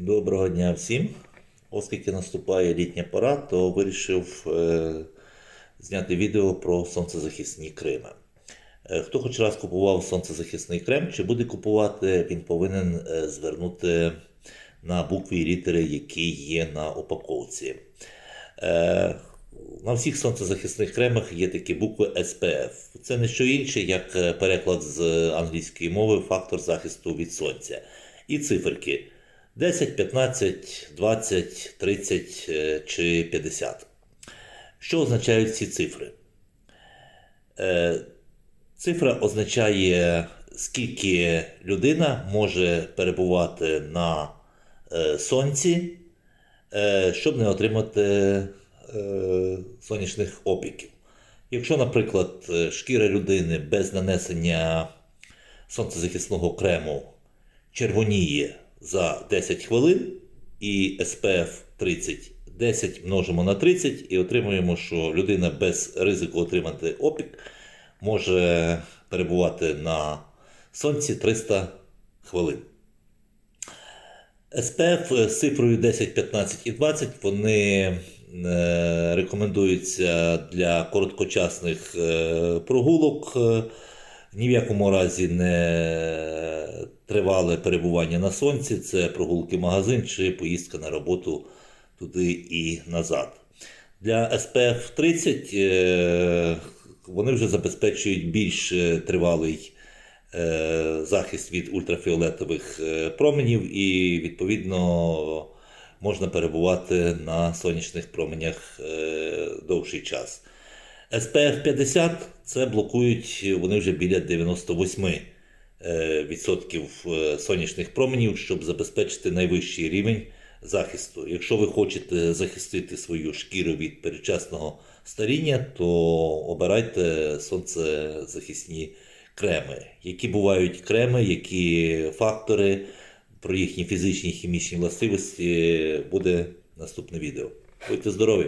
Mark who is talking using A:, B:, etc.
A: Доброго дня всім. Оскільки наступає літня пора, то вирішив е, зняти відео про сонцезахисні креми. Е, хто хоч раз купував сонцезахисний крем, чи буде купувати, він повинен е, звернути на букви і літери, які є на упаковці. Е, на всіх сонцезахисних кремах є такі букви SPF. Це не що інше, як е, переклад з англійської мови фактор захисту від сонця. І циферки 10, 15, 20, 30 е, чи 50. Що означають ці цифри? Е, Цифра означає, скільки людина може перебувати на е, сонці, е, щоб не отримати сонячних опіків. Якщо, наприклад, шкіра людини без нанесення сонцезахисного крему червоніє за 10 хвилин і SPF 30, 10 множимо на 30 і отримуємо, що людина без ризику отримати опік може перебувати на сонці 300 хвилин. SPF з цифрою 10, 15 і 20 вони е, рекомендуються для короткочасних е, прогулок. Ні в якому разі не тривале перебування на сонці, це прогулки магазин чи поїздка на роботу туди і назад. Для SPF 30 е, вони вже забезпечують більш е, тривалий е, захист від ультрафіолетових променів, і відповідно можна перебувати на сонячних променях довший час. SPF 50 це блокують вони вже біля 98 е, відсотків е, сонячних променів, щоб забезпечити найвищий рівень захисту. Якщо ви хочете захистити свою шкіру від передчасного старіння, то обирайте сонцезахисні креми. Які бувають креми, які фактори, про їхні фізичні і хімічні властивості буде наступне відео. Будьте здорові!